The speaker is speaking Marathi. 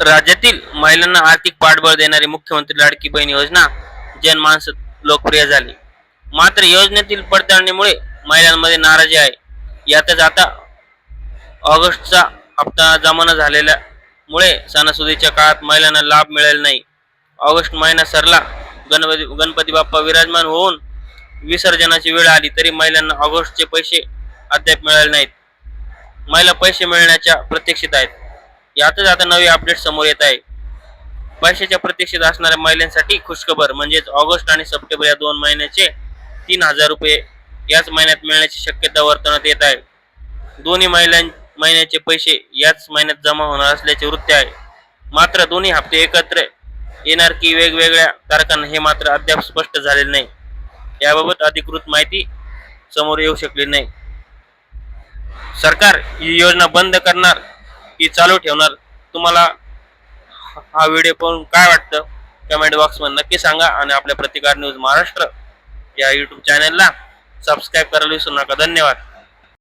राज्यातील महिलांना आर्थिक पाठबळ देणारी मुख्यमंत्री लाडकी बहीण योजना जनमानस लोकप्रिय झाली. मात्र योजनेतील पडताळणीमुळे महिलांमध्ये नाराजी आहे. यातच आता ऑगस्टचा हप्ता जमाना झालेल्यामुळे सणासुदीच्या काळात महिलांना लाभ मिळेल नाही. ऑगस्ट महिना सरला गणपती गणपती बाप्पा विराजमान होऊन विसर्जनाची वेळ आली तरी महिलांना ऑगस्टचे पैसे अद्याप मिळाले नाहीत. महिला पैसे मिळण्याच्या प्रतीक्षेत आहेत. यातच आता नवी अपडेट समोर येत आहे. पैशाच्या प्रतीक्षेत असणाऱ्या महिलांसाठी खुशखबर म्हणजेच ऑगस्ट आणि सप्टेंबर या दोन महिन्याचे तीन हजार रुपये याच महिन्यात मिळण्याची शक्यता वर्तवण्यात येत आहे. दोन्ही महिलां महिन्याचे पैसे याच महिन्यात जमा होणार असल्याचे वृत्त आहे. मात्र दोन्ही हप्ते एकत्र येणार की वेगवेगळ्या तारखांना हे मात्र अद्याप स्पष्ट झालेले नाही. याबाबत अधिकृत माहिती समोर येऊ शकली नाही. सरकार ही योजना बंद करणार की चालू ठेवणार. तुम्हाला हा व्हिडिओ पाहून काय वाटतं? कमेंट बॉक्समध्ये नक्की सांगा आणि आपल्या प्रतिकार न्यूज महाराष्ट्र या यूट्यूब चॅनलला सबस्क्राईब करायला विसरू नका. धन्यवाद.